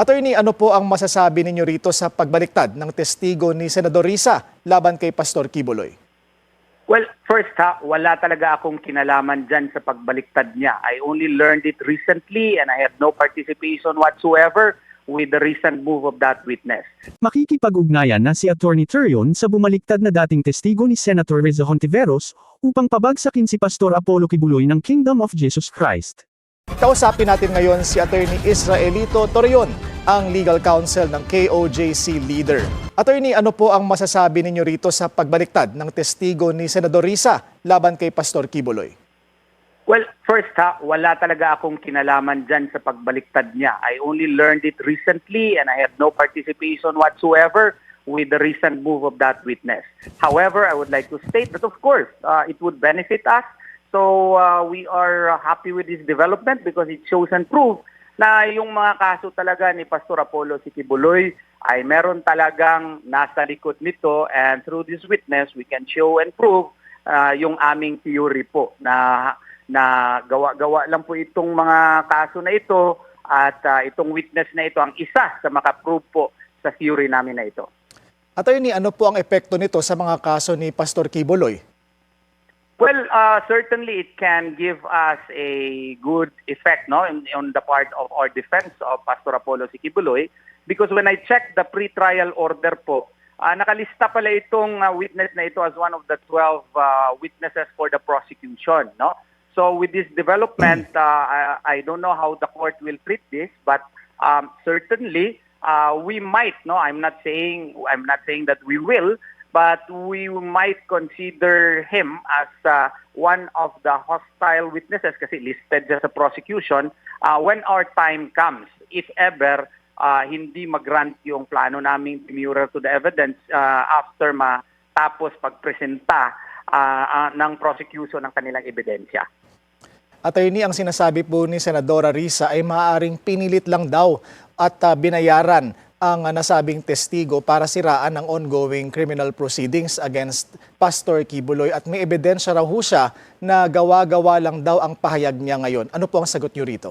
Attorney, ano po ang masasabi ninyo rito sa pagbaliktad ng testigo ni Senador Risa laban kay Pastor Kibuloy? Well, first ha, wala talaga akong kinalaman dyan sa pagbaliktad niya. I only learned it recently and I had no participation whatsoever with the recent move of that witness. Makikipag-ugnayan na si Attorney Turion sa bumaliktad na dating testigo ni Senator Reza Hontiveros upang pabagsakin si Pastor Apollo Kibuloy ng Kingdom of Jesus Christ. Kausapin natin ngayon si Attorney Israelito Torion, ang legal counsel ng KOJC leader. Attorney, ano po ang masasabi ninyo rito sa pagbaliktad ng testigo ni Senador Risa laban kay Pastor Kibuloy? Well, first ha, wala talaga akong kinalaman dyan sa pagbaliktad niya. I only learned it recently and I had no participation whatsoever with the recent move of that witness. However, I would like to state that of course, uh, it would benefit us. So uh, we are happy with this development because it shows and proves na yung mga kaso talaga ni Pastor Apollo Sikibuloy ay meron talagang nasa likod nito and through this witness we can show and prove uh, yung aming theory po na na gawa-gawa lang po itong mga kaso na ito at uh, itong witness na ito ang isa sa makaprove po sa theory namin na ito. Attorney, ano po ang epekto nito sa mga kaso ni Pastor Kibuloy? Well, uh, certainly it can give us a good effect no, in, on the part of our defense of Pastor Apollo Sikibuloy because when I checked the pre-trial order po, uh, nakalista pala itong uh, witness na ito as one of the 12 uh, witnesses for the prosecution. No? So with this development, uh, I, I don't know how the court will treat this, but um, certainly uh, we might. No, I'm not saying I'm not saying that we will, but we might consider him as uh, one of the hostile witnesses kasi listed sa prosecution uh, when our time comes. If ever uh, hindi mag-grant yung plano naming demurrer to the evidence uh, after matapos pagpresenta uh, uh, ng prosecution ng kanilang ebidensya. Attorney, ang sinasabi po ni Senadora Risa ay maaaring pinilit lang daw at uh, binayaran ang nasabing testigo para siraan ang ongoing criminal proceedings against Pastor Kibuloy at may ebidensya raw siya na gawa-gawa lang daw ang pahayag niya ngayon. Ano po ang sagot niyo rito?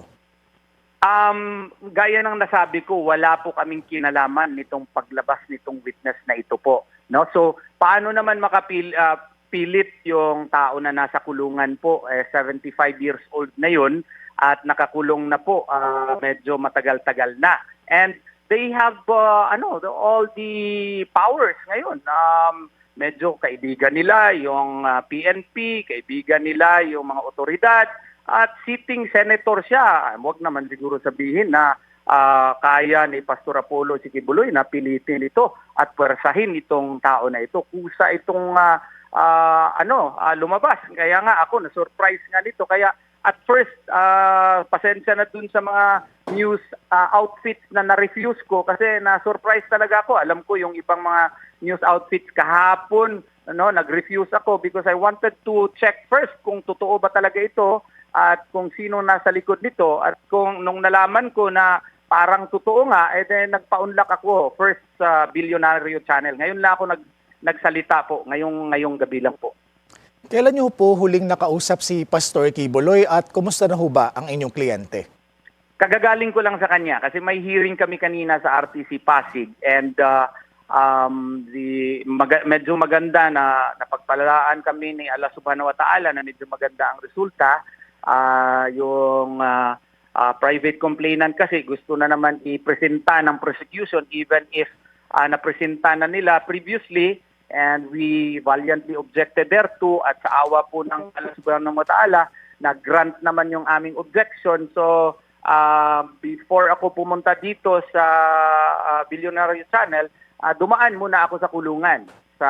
Um, gaya ng nasabi ko, wala po kaming kinalaman nitong paglabas nitong witness na ito po. No? So, paano naman makapil uh, pilit yung tao na nasa kulungan po, eh, 75 years old na yun at nakakulong na po uh, medyo matagal-tagal na. And they have uh, ano, the, all the powers ngayon. Um, medyo kaibigan nila yung uh, PNP, kaibigan nila yung mga otoridad at sitting senator siya. Huwag naman siguro sabihin na uh, kaya ni Pastor Apollo Sikibuloy na pilitin ito at pwersahin itong tao na ito. Kusa itong uh, uh, ano, uh, lumabas. Kaya nga ako na-surprise nga nito. Kaya at first, uh, pasensya na dun sa mga news uh, outfits na na-refuse ko kasi na-surprise talaga ako. Alam ko yung ibang mga news outfits kahapon, ano, nag-refuse ako because I wanted to check first kung totoo ba talaga ito at kung sino nasa likod nito at kung nung nalaman ko na parang totoo nga, eh then nagpa-unlock ako first sa uh, Billionaire Channel. Ngayon lang ako nag nagsalita po ngayong ngayong gabi lang po. Kailan niyo po huling nakausap si Pastor Kibuloy at kumusta na ho ba ang inyong kliyente? Kagagaling ko lang sa kanya kasi may hearing kami kanina sa RTC Pasig and uh, um, the, mag- medyo maganda na napagpalalaan kami ni Allah Subhanahu wa Ta'ala na medyo maganda ang resulta. Uh, yung uh, uh, private complainant kasi gusto na naman i-presenta ng prosecution even if uh, napresenta na nila previously and we valiantly objected thereto at sa awa po ng Allah subhanahu wa ta'ala, nag-grant naman yung aming objection. So, uh, before ako pumunta dito sa uh, Billionaire Channel, uh, dumaan muna ako sa kulungan sa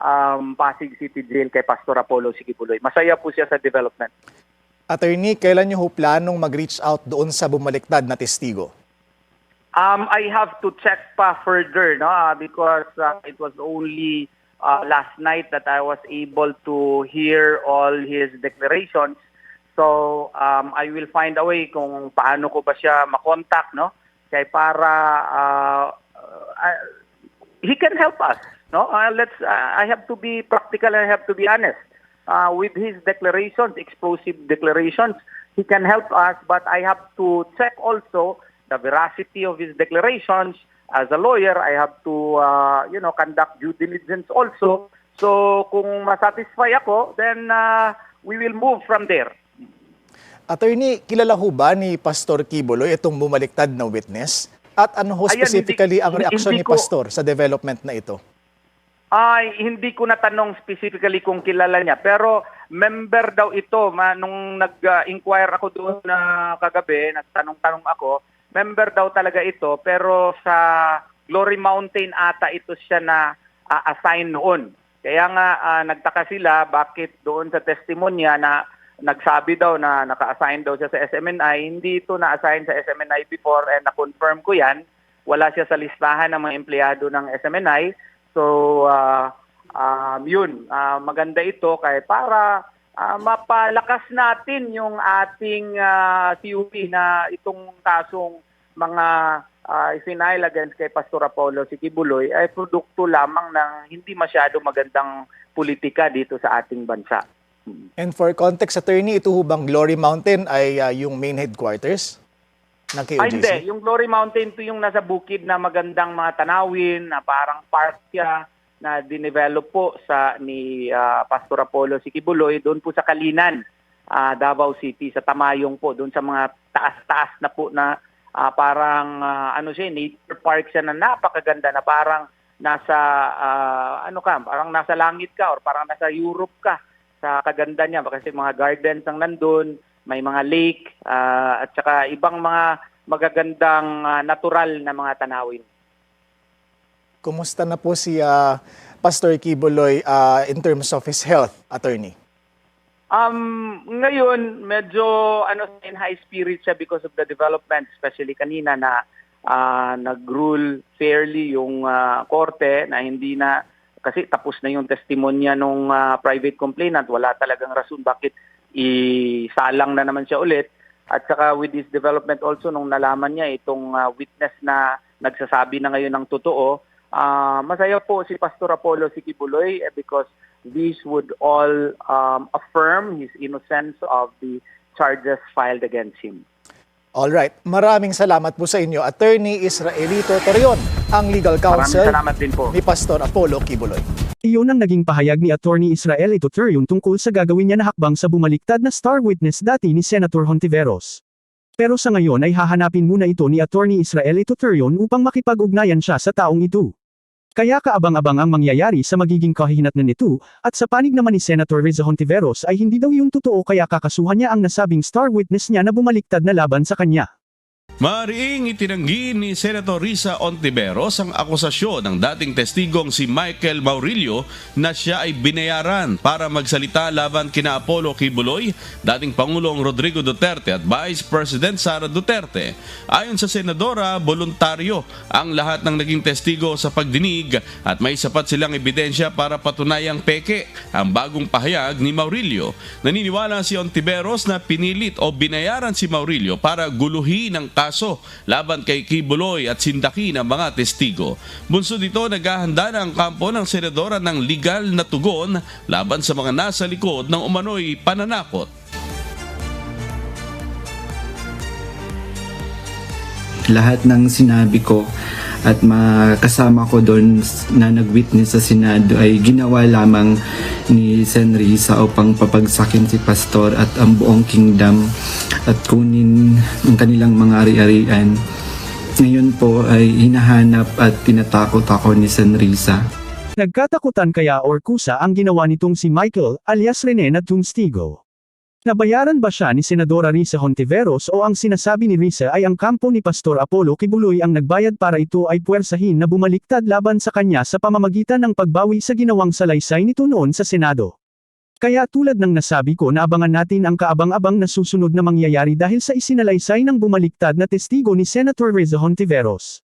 um, Pasig City Jail kay Pastor Apollo Sigipuloy. Masaya po siya sa development. Attorney, kailan niyo ho planong mag-reach out doon sa bumaliktad na testigo? Um, I have to check pa further, no, uh, because uh, it was only uh, last night that I was able to hear all his declarations. So um, I will find a way kung paano ko ba siya makontak, no? Kaya para uh, uh, he can help us, no? Uh, let's. Uh, I have to be practical and I have to be honest. Uh, with his declarations, explosive declarations, he can help us, but I have to check also the veracity of his declarations. As a lawyer, I have to, uh, you know, conduct due diligence also. So kung masatisfy ako, then uh, we will move from there. Attorney, kilala ho ba ni Pastor Kibuloy itong bumaliktad na witness? At ano ho Ayan, specifically hindi- ang reaksyon ni ko- Pastor sa development na ito? Ay, hindi ko natanong specifically kung kilala niya. Pero member daw ito. Ma, nung nag-inquire ako doon na kagabi, nagtanong-tanong ako, member daw talaga ito. Pero sa Glory Mountain ata ito siya na ah, assign noon. Kaya nga ah, nagtaka sila bakit doon sa testimonya na nagsabi daw na naka-assign daw siya sa SMNI, hindi ito na-assign sa SMNI before and na-confirm ko yan. Wala siya sa listahan ng mga empleyado ng SMNI. So, ah, um, yun, ah, maganda ito kay para ah, mapalakas natin yung ating ah, CUP na itong kasong mga uh, ifinail against kay Pastor Apollo si Kibuloy ay produkto lamang ng hindi masyado magandang politika dito sa ating bansa. And for context, attorney, ito ho bang Glory Mountain ay ah, yung main headquarters ng KOJC? Ay, hindi. Yung Glory Mountain to yung nasa bukid na magandang mga tanawin, na parang park siya na dinevelop po sa ni ah, Pastor Apollo si Kibuloy doon po sa Kalinan, ah, Davao City, sa Tamayong po, doon sa mga taas-taas na po na ah, parang ah, ano siya, nature park siya na napakaganda na parang nasa ah, ano ka, parang nasa langit ka or parang nasa Europe ka sa kaganda niya kasi mga gardens ang nandun, may mga lake ah, at saka ibang mga magagandang ah, natural na mga tanawin. Kumusta na po si ah, Pastor Kibuloy ah, in terms of his health, attorney? Um, ngayon, medyo ano in high spirit siya because of the development, especially kanina na ah, nag-rule fairly yung ah, korte na hindi na kasi tapos na yung testimonya nung ah, private complainant, wala talagang rason bakit isalang na naman siya ulit. At saka with this development also nung nalaman niya itong ah, witness na nagsasabi na ngayon ng totoo, ah, masaya po si Pastor Apollo Sikibuloy eh, because these would all um, affirm his innocence of the charges filed against him. All right. Maraming salamat po sa inyo, Attorney Israelito Torion, ang legal Maraming counsel salamat din po. ni Pastor Apollo Kibuloy. Iyon ang naging pahayag ni Attorney Israel Ituterion tungkol sa gagawin niya na hakbang sa bumaliktad na star witness dati ni Senator Hontiveros. Pero sa ngayon ay hahanapin muna ito ni Attorney Israel Ituterion upang makipag-ugnayan siya sa taong ito. Kaya kaabang-abang ang mangyayari sa magiging kahihinatnan nito, at sa panig naman ni Senator Reza Hontiveros ay hindi daw yung totoo kaya kakasuhan niya ang nasabing star witness niya na bumaliktad na laban sa kanya. Mariing itinanggi ni Senator Risa Ontiveros ang akusasyon ng dating testigong si Michael Maurilio na siya ay binayaran para magsalita laban kina Apollo Kibuloy, dating Pangulong Rodrigo Duterte at Vice President Sara Duterte. Ayon sa Senadora, voluntaryo ang lahat ng naging testigo sa pagdinig at may sapat silang ebidensya para patunayang peke ang bagong pahayag ni Maurilio. Naniniwala si Ontiveros na pinilit o binayaran si Maurilio para guluhin ang kaso laban kay Kibuloy at sindaki ng mga testigo. Bunso dito, naghahanda na ang kampo ng senadora ng legal na tugon laban sa mga nasa likod ng umano'y pananakot. lahat ng sinabi ko at makasama ko doon na nag-witness sa Senado ay ginawa lamang ni Sen Risa upang papagsakin si Pastor at ang buong kingdom at kunin ang kanilang mga ari-arian. Ngayon po ay hinahanap at tinatakot ako ni Sen Risa. Nagkatakutan kaya or kusa ang ginawa nitong si Michael alias Rene na Tunstigo. Nabayaran ba siya ni Senadora Risa Hontiveros o ang sinasabi ni Risa ay ang kampo ni Pastor Apollo Kibuloy ang nagbayad para ito ay puwersahin na bumaliktad laban sa kanya sa pamamagitan ng pagbawi sa ginawang salaysay nito noon sa Senado. Kaya tulad ng nasabi ko na abangan natin ang kaabang-abang na susunod na mangyayari dahil sa isinalaysay ng bumaliktad na testigo ni Senator Risa Hontiveros.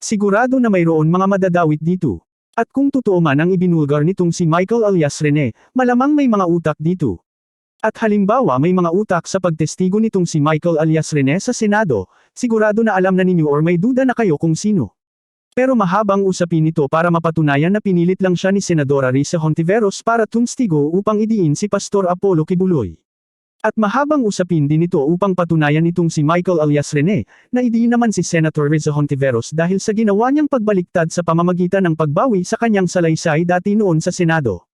Sigurado na mayroon mga madadawit dito. At kung totoo man ang ibinulgar nitong si Michael alias Rene, malamang may mga utak dito. At halimbawa may mga utak sa pagtestigo nitong si Michael alias Rene sa Senado, sigurado na alam na ninyo or may duda na kayo kung sino. Pero mahabang usapin ito para mapatunayan na pinilit lang siya ni Senadora Risa Hontiveros para tumstigo upang idiin si Pastor Apollo Kibuloy. At mahabang usapin din ito upang patunayan nitong si Michael alias Rene, na hindi naman si Senator Rizzo Hontiveros dahil sa ginawa niyang pagbaliktad sa pamamagitan ng pagbawi sa kanyang salaysay dati noon sa Senado.